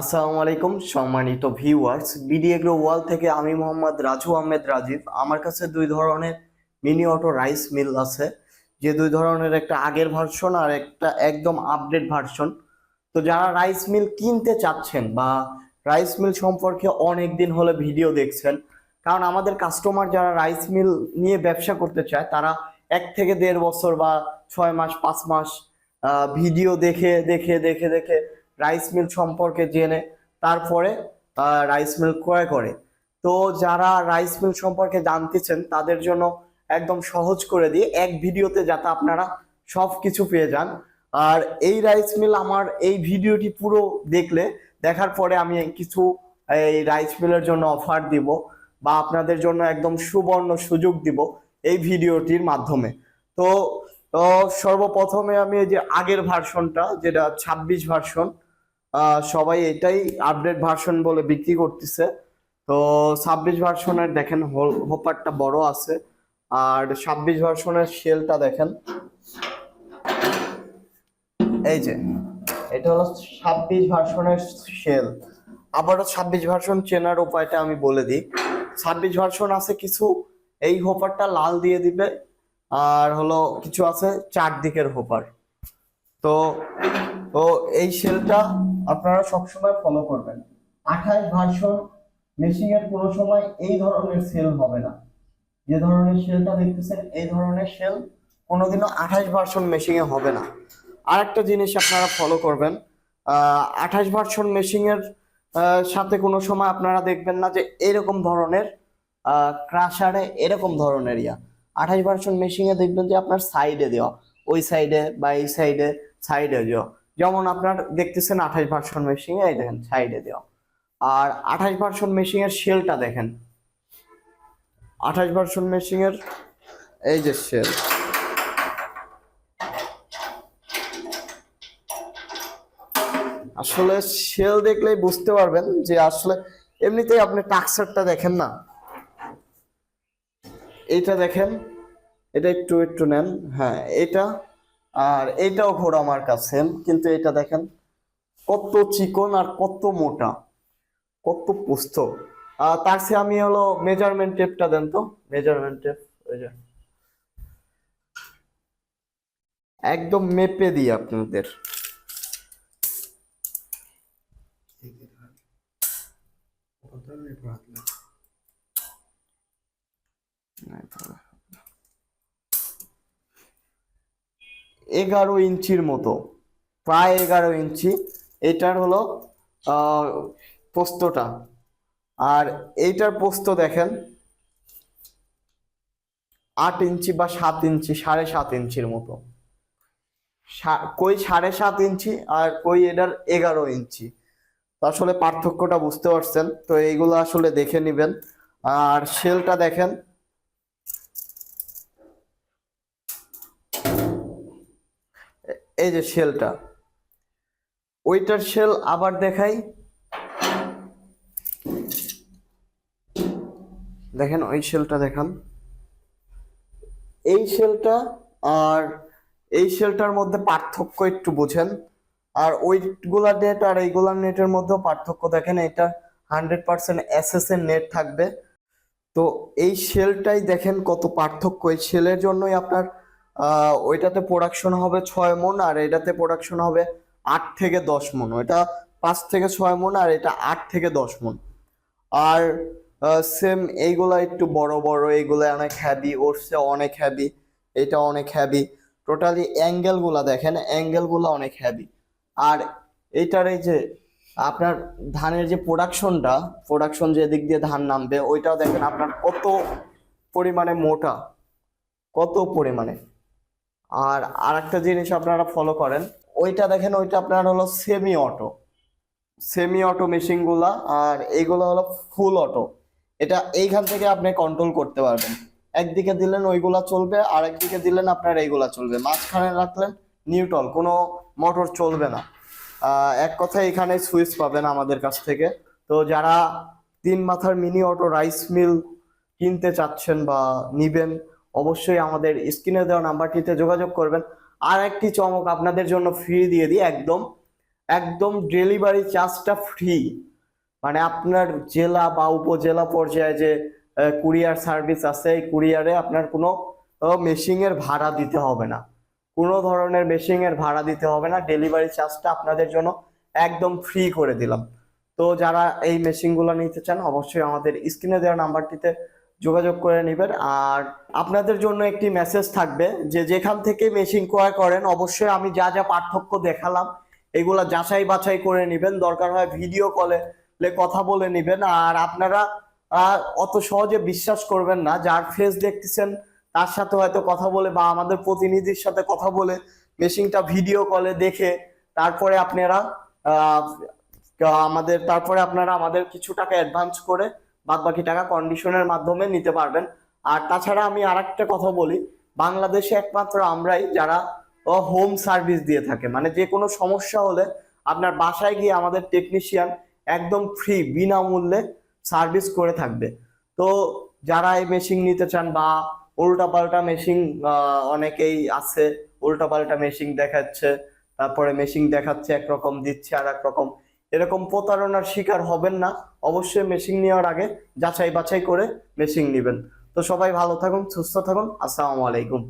আসসালামু আলাইকুম, সম্মানিত ভিউয়ার্স বিডি এগ্রো ওয়াল থেকে আমি মোহাম্মদ রাজু আহমেদ রাজীব। আমার কাছে দুই ধরনের মিনি অটো রাইস মিল আছে, যে দুই ধরনের একটা আগের ভার্সন আর একটা একদম আপডেট ভার্সন তো যারা রাইস মিল কিনতে চাচ্ছেন বা রাইস মিল সম্পর্কে অনেক দিন হলে ভিডিও দেখছেন, কারণ আমাদের কাস্টমার যারা রাইস মিল নিয়ে ব্যবসা করতে চায়, তারা এক থেকে দেড় বছর বা ছয় মাস, পাঁচ মাস ভিডিও দেখে দেখে দেখে দেখে রাইস মিল সম্পর্কে জেনে তারপরে রাইস মিল ক্রয় করে। তো যারা রাইস মিল সম্পর্কে জানতেছেন তাদের জন্য একদম সহজ করে দিয়ে এক ভিডিওতে যাতে আপনারা সব কিছু পেয়ে যান। আর এই রাইস মিল আমার এই ভিডিওটি পুরো দেখলে দেখার পরে আমি কিছু এই রাইস মিলের জন্য অফার দিব বা আপনাদের জন্য একদম সুবর্ণ সুযোগ দিব এই ভিডিওটির মাধ্যমে। তো সর্বপ্রথমে আমি যে আগের ভার্সনটা যেটা ছাব্বিশ ভার্সন আহ, সবাই এটাই আপডেট ভার্সন বলে বিক্রি করতেছে। তো ছাব্বিশ ভার্সনের দেখেন হোপারটা বড় আছে। আর ছাব্বিশ ভার্সনের শেলটা দেখেন। এই যে, এটা হলো ছাব্বিশ ভার্সনের শেল আবারও ছাব্বিশ ভার্সন চেনার উপায়টা আমি বলে দিই। ছাব্বিশ ভার্সন আছে কিছু, এই হোপারটা লাল দিয়ে দিবে। আর হলো কিছু আছে চারদিকের হোপার তো ও এই সেলটা আপনারা সবসময় ফলো করবেন। আঠাশ ভার্সন মেশিং এর কোনো সময় এই ধরনের সেল হবে না। যে ধরনের সেলটা দেখতেছেন, এই ধরনের সেল কোনোদিনও আঠাশ ভার্সন মেশিং এ হবে না। আর একটা জিনিস আপনারা ফলো করবেন আঠাশ ভার্সন মেশিং এর সাথে কোনো সময় আপনারা দেখবেন না যে এরকম ধরনের ক্রাশারে এরকম ধরনের ইয়া। আঠাশ ভার্সন মেশিং এ দেখবেন যে আপনার সাইডে দেওয়া, ওই সাইডে বা এই সাইডে সাইডে দেওয়া। যেমন আপনার দেখতেছেন আঠাশ ভার্সন মেশিং এই দেখেন সাইডে দেওয়া। আর আঠাশ ভার্সন মেশিং এর শেলটা দেখেন। আঠাশ ভার্সন মেশিং এর এই যে শেল আসলে শেল দেখলেই বুঝতে পারবেন যে আসলে এমনিতেই আপনি টাক্সারটা দেখেন না। এইটা দেখেন, এটা একটু একটু নেন। হ্যাঁ এটা আর এটাও ঘোড়া আমার কাছে কিন্তু এটা দেখেন কত চিকন আর কত মোটা, কত পুস্ত। তার চেয়ে আমি হলো মেজারমেন্ট টেপটা দেন তো মেজারমেন্ট টেপ ওই যে। একদম মেপে দিই আপনাদের। এগারো ইঞ্চির মতো, প্রায় এগারো ইঞ্চি। এটার হলো পোস্তটা। আর এইটার পোস্ত দেখেন, আট ইঞ্চি বা সাত ইঞ্চি, সাড়ে সাত ইঞ্চির মতো। কই সাড়ে সাত ইঞ্চি আর কই এটার এগারো ইঞ্চি। আসলে পার্থক্যটা বুঝতে পারছেন, তো এইগুলো আসলে দেখে নিবেন। আর শেলটা দেখেন এই যে শেলটা, ওইটার শেল আবার দেখাই। দেখেন, ওই শেলটা দেখান। এই শেলটা আর এই শেলটার মধ্যে পার্থক্য একটু বুঝেন। আর ওইগুলা নেট আর এইগুলার নেটের মধ্যেও পার্থক্য দেখেন, এটা হান্ড্রেড পার্সেন্ট এর নেট থাকবে। তো এই শেলটাই দেখেন কত পার্থক্য। এই শেলের জন্যই আপনার ওইটাতে প্রোডাকশন হবে ছয় মন আর এটাতে প্রোডাকশন হবে আট থেকে দশ মন। এটা পাঁচ থেকে ছয় মন আর এটা আট থেকে দশ মন। আর সেম এইগুলা একটু বড় বড়, এইগুলা অনেক হ্যাভি ওর চেয়ে অনেক হ্যাভি এটা অনেক হ্যাভি টোটালি অ্যাঙ্গেলগুলা দেখেন অ্যাঙ্গেলগুলা অনেক হ্যাভি আর এইটার এই যে আপনার ধানের যে প্রোডাকশনটা প্রোডাকশন যে দিক দিয়ে ধান নামবে, ওইটাও দেখেন আপনার কত পরিমাণে মোটা, কত পরিমাণে। আর আরেকটা জিনিস আপনারা ফলো করেন, ওইটা দেখেন, ওইটা আপনার হলো সেমি অটো সেমি অটো মেশিনগুলা আর এইগুলো হলো ফুল অটো এটা এইখান থেকে আপনি কন্ট্রোল করতে পারবেন। একদিকে দিলেন ওইগুলা চলবে, আর একদিকে দিলেন আপনার এইগুলা চলবে। মাঝখানে রাখলেন নিউট্রাল কোনো মোটর চলবে না। এক কথায় এখানে সুইচ পাবেন আমাদের কাছ থেকে। তো যারা তিন মাথার মিনি অটো রাইস মিল কিনতে চাচ্ছেন বা নিবেন অবশ্যই আমাদের স্ক্রিনে দেওয়া নাম্বারটিতে যোগাযোগ করবেন। আর একটি চমক আপনাদের জন্য ফ্রি দিয়ে দিই, একদম একদম ডেলিভারি চার্জটা ফ্রি মানে আপনার জেলা বা উপজেলা পর্যায়ে যে কুরিয়ার সার্ভিস আছে, এই কুরিয়ারে আপনার কোনো মেশিং এর ভাড়া দিতে হবে না। কোনো ধরনের মেশিং এর ভাড়া দিতে হবে না ডেলিভারি চার্জটা আপনাদের জন্য একদম ফ্রি করে দিলাম। তো যারা এই মেশিনগুলো নিতে চান, অবশ্যই আমাদের স্ক্রিনে দেওয়া নাম্বারটিতে যোগাযোগ করে নেবেন। আর আপনাদের জন্য একটি মেসেজ থাকবে যে যেখান থেকে মেশিন ক্রয় করেন, অবশ্যই আমি যা যা পার্থক্য দেখালাম, এগুলো যাচাই বাছাই করে নেবেন। দরকার হয় ভিডিও কলে কথা বলে নেবেন। আর আপনারা অত সহজে বিশ্বাস করবেন না। যার ফেস দেখতেছেন, তার সাথে হয়তো কথা বলে বা আমাদের প্রতিনিধির সাথে কথা বলে মেশিনটা ভিডিও কলে দেখে, তারপরে আপনারা আমাদের, তারপরে আপনারা আমাদের কিছু টাকা অ্যাডভান্স করে বাদ বাকি টাকা কন্ডিশনের মাধ্যমে নিতে পারবেন। আর তাছাড়া আমি আরেকটা কথা বলি, বাংলাদেশে একমাত্র আমরাই যারা হোম সার্ভিস দিয়ে থাকে। মানে যে কোনো সমস্যা হলে আপনার বাসায় গিয়ে আমাদের টেকনিশিয়ান একদম ফ্রি বিনামূল্যে সার্ভিস করে থাকবে। তো যারা এই মেশিন নিতে চান বা উল্টাপাল্টা মেশিন অনেকেই আছে, উল্টাপাল্টা মেশিন দেখাচ্ছে, তারপরে মেশিন দেখাচ্ছে, একরকম দিচ্ছে আর একরকম এরকম প্রতারণার শিকার হবেন না। অবশ্যই মেশিন নেওয়ার আগে যাচাই বাছাই করে মেশিন নেবেন। তো সবাই ভালো থাকুন, সুস্থ থাকুন। আসসালামু আলাইকুম।